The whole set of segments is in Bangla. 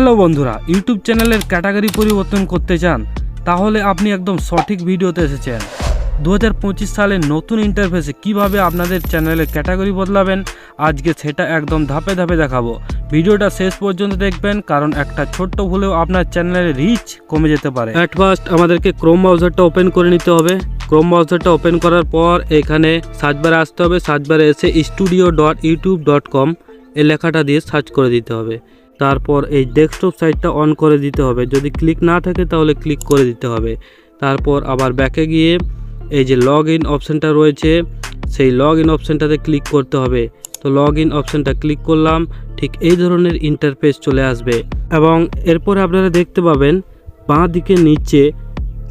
হ্যালো বন্ধুরা, ইউটিউব চ্যানেলের ক্যাটাগরি পরিবর্তন করতে চান, তাহলে আপনি একদম সঠিক ভিডিওতে এসেছেন। দু হাজার পঁচিশ সালের নতুন ইন্টারফেসে কীভাবে আপনাদের চ্যানেলের ক্যাটাগরি বদলাবেন, আজকে সেটা একদম ধাপে ধাপে দেখাবো। ভিডিওটা শেষ পর্যন্ত দেখবেন, কারণ একটা ছোট্ট ভুলেও আপনার চ্যানেলের রিচ কমে যেতে পারে। অ্যাট ফার্স্ট আমাদেরকে ক্রোম ব্রাউজারটা ওপেন করে নিতে হবে। ক্রোম ব্রাউজারটা ওপেন করার পর এখানে সার্চবারে আসতে হবে। সার্চবারে এসে studio dot YouTube dot com এই লেখাটা দিয়ে সার্চ করে দিতে হবে। তারপর এই ডেস্কটপ সাইটটা অন করে দিতে হবে। যদি ক্লিক না থাকে, তাহলে ক্লিক করে দিতে হবে। তারপর আবার ব্যাকে গিয়ে এই যে লগ ইন অপশানটা রয়েছে, সেই লগ ইন অপশানটাতে ক্লিক করতে হবে। তো লগ ইন অপশানটা ক্লিক করলাম, ঠিক এই ধরনের ইন্টারফেস চলে আসবে। এবং এরপরে আপনারা দেখতে পাবেন বাঁ দিকে নিচে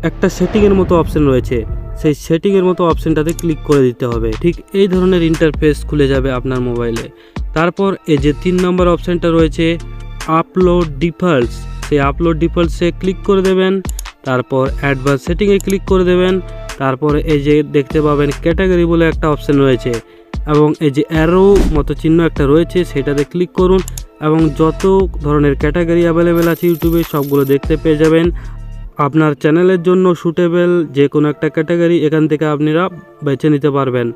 একটা সেটিংয়ের মতো অপশান রয়েছে। সেই সেটিংয়ের মতো অপশানটাতে ক্লিক করে দিতে হবে। ঠিক এই ধরনের ইন্টারফেস খুলে যাবে আপনার মোবাইলে তারপর এই যে তিন নম্বর অপশানটা রয়েছে আপলোড ডিফল্টস সেই আপলোড ডিফল্টসে ক্লিক করে দেবেন, তারপর অ্যাডভান্স সেটিংয়ে ক্লিক করে দেবেন, তারপর এই যে দেখতে পাবেন ক্যাটাগরি বলে একটা অপশান রয়েছে, এবং এই যে অ্যারো মতো চিহ্ন একটা রয়েছে, সেটাতে ক্লিক করুন, এবং যত ধরনের ক্যাটাগরি অ্যাভেলেবেল আছে ইউটিউবে, সবগুলো দেখতে পেয়ে যাবেন। আপনার চ্যানেলের জন্য সুটেবল যে কোনো একটা ক্যাটাগরি এখান থেকে আপনারা বেছে নিতে পারবেন।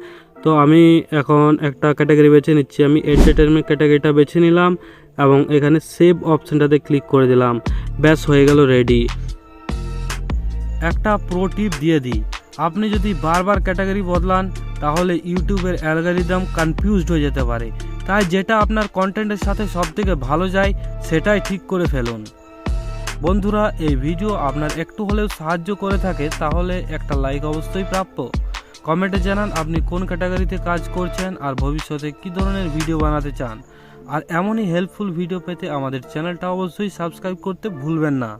তো আমি এখন একটা ক্যাটাগরি বেছে নিচ্ছি, আমি এন্টারটেনমেন্ট ক্যাটাগরিটা বেছে নিলাম। এবং এখানে সেভ অপশানটাতে ক্লিক করে দিলাম। ব্যাস, হয়ে গেল রেডি একটা প্রো টিপ দিয়ে দিই। আপনি যদি বারবার ক্যাটাগরি বদলান, তাহলে ইউটিউবের অ্যালগারিদম কনফিউজড হয়ে যেতে পারে। তাই যেটা আপনার কন্টেন্টের সাথে সবথেকে ভালো যায়, সেটাই ঠিক করে ফেলুন। বন্ধুরা, এই ভিডিও আপনার একটু হলেও সাহায্য করে থাকে, তাহলে একটা লাইক অবশ্যই প্রাপ্য। কমেন্টে জানান আপনি কোন ক্যাটাগরিতে কাজ করছেন, আর ভবিষ্যতে কী ধরনের ভিডিও বানাতে চান। আর এমনই হেল্পফুল ভিডিও পেতে আমাদের চ্যানেলটা অবশ্যই সাবস্ক্রাইব করতে ভুলবেন না।